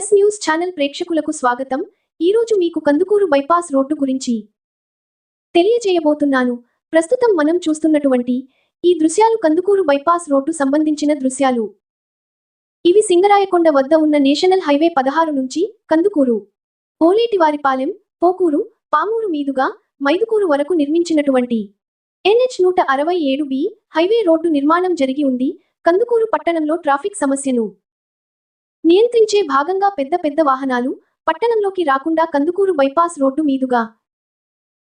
Yes news channel ప్రేక్షకులకు స్వాగతం. ఈరోజు మీకు కందుకూరు బైపాస్ రోడ్డు గురించి తెలియజేయబోతున్నాను. ప్రస్తుతం మనం చూస్తున్నటువంటి ఈ దృశ్యాలు కందుకూరు బైపాస్ రోడ్డు సంబంధించిన దృశ్యాలు. ఇవి సింగరాయకొండ వద్ద ఉన్న నేషనల్ హైవే పదహారు నుంచి కందుకూరు పోలేటివారిపాలెం పోకూరు పామూరు మీదుగా మైదుకూరు వరకు నిర్మించినటువంటి ఎన్హెచ్ నూట అరవై ఏడు బి హైవే రోడ్డు నిర్మాణం జరిగి ఉంది. కందుకూరు పట్టణంలో ట్రాఫిక్ సమస్యను నియంత్రించే భాగంగా పెద్ద పెద్ద వాహనాలు పట్టణంలోకి రాకుండా కందుకూరు బైపాస్ రోడ్డు మీదుగా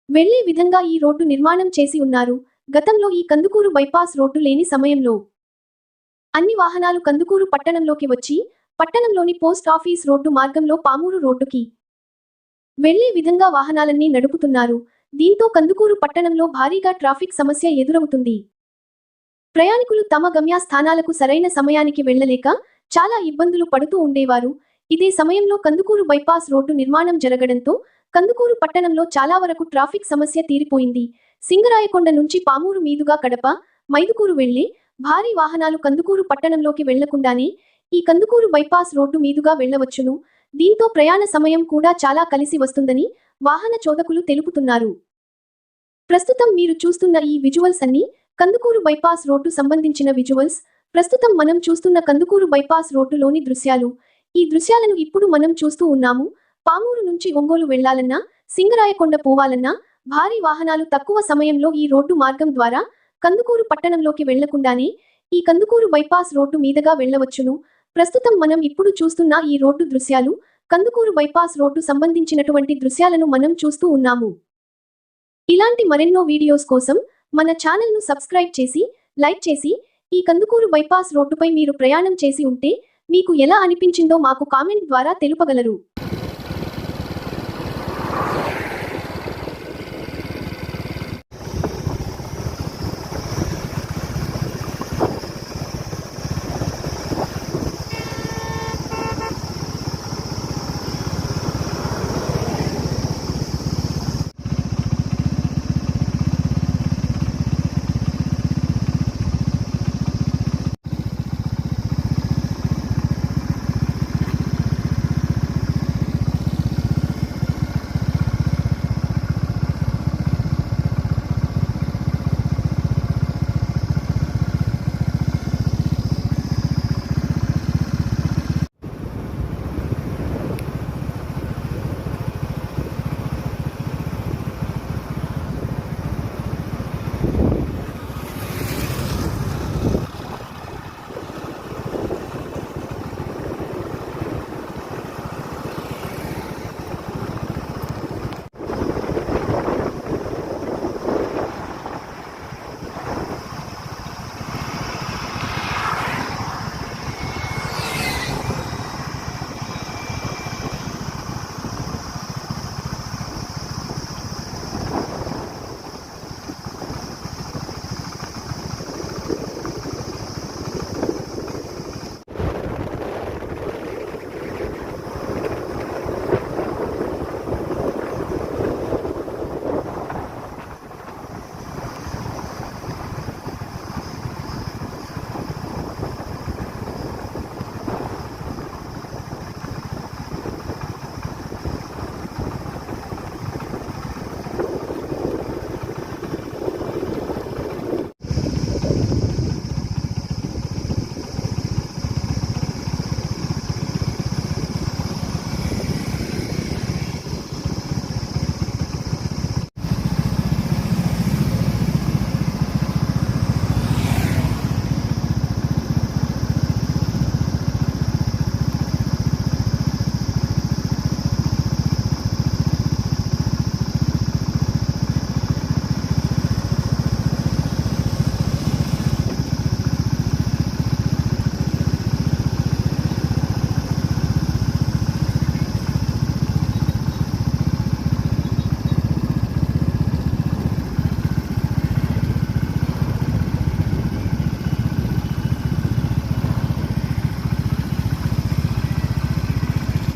వెళ్ళే విధంగా ఈ రోడ్డు నిర్మాణం చేసి ఉన్నారు. గతంలో ఈ కందుకూరు బైపాస్ రోడ్డు లేని సమయంలో అన్ని వాహనాలు కందుకూరు పట్టణంలోకి వచ్చి పట్టణంలోని పోస్ట్ ఆఫీస్ రోడ్డు మార్గంలో పామూరు రోడ్డుకి వెళ్ళే విధంగా వాహనాలన్నీ నడుపుతున్నారు. దీంతో కందుకూరు పట్టణంలో భారీగా ట్రాఫిక్ సమస్య ఎదురవుతుంది. ప్రయాణికులు తమ గమ్యస్థానాలకు సరైన సమయానికి వెళ్ళలేక చాలా ఇబ్బందులు పడుతూ ఉండేవారు. ఇదే సమయంలో కందుకూరు బైపాస్ రోడ్డు నిర్మాణం జరగడంతో కందుకూరు పట్టణంలో చాలా వరకు ట్రాఫిక్ సమస్య తీరిపోయింది. సింగరాయకొండ నుంచి పామూరు మీదుగా కడప మైదుకూరు వెళ్ళి భారీ వాహనాలు కందుకూరు పట్టణంలోకి వెళ్ళకుండానే ఈ కందుకూరు బైపాస్ రోడ్డు మీదుగా వెళ్ళవచ్చును. దీంతో ప్రయాణ సమయం కూడా చాలా కలిసి వస్తుందని వాహన చోదకులు తెలుపుతున్నారు. ప్రస్తుతం మీరు చూస్తున్న ఈ విజువల్స్ అన్ని కందుకూరు బైపాస్ రోడ్డు సంబంధించిన విజువల్స్. ప్రస్తుతం మనం చూస్తున్న కందుకూరు బైపాస్ రోడ్డులోని దృశ్యాలు. ఈ దృశ్యాలను ఇప్పుడు మనం చూస్తూ ఉన్నాము. పామూరు నుంచి ఒంగోలు వెళ్ళాలన్నా సింగరాయకొండ పోవాలన్నా భారీ వాహనాలు తక్కువ సమయంలో ఈ రోడ్డు మార్గం ద్వారా కందుకూరు పట్టణంలోకి వెళ్ళకుండానే ఈ కందుకూరు బైపాస్ రోడ్డు మీదుగా వెళ్ళవచ్చును. ప్రస్తుతం మనం ఇప్పుడు చూస్తున్న ఈ రోడ్డు దృశ్యాలు కందుకూరు బైపాస్ రోడ్డు సంబంధించినటువంటి దృశ్యాలను మనం చూస్తూ ఉన్నాము. ఇలాంటి మరెన్నో వీడియోస్ కోసం మన ఛానల్ను సబ్స్క్రైబ్ చేసి లైక్ చేసి ఈ కందుకూరు బైపాస్ రోడ్డుపై మీరు ప్రయాణం చేసి ఉంటే మీకు ఎలా అనిపించిందో మాకు కామెంట్ ద్వారా తెలుపగలరు.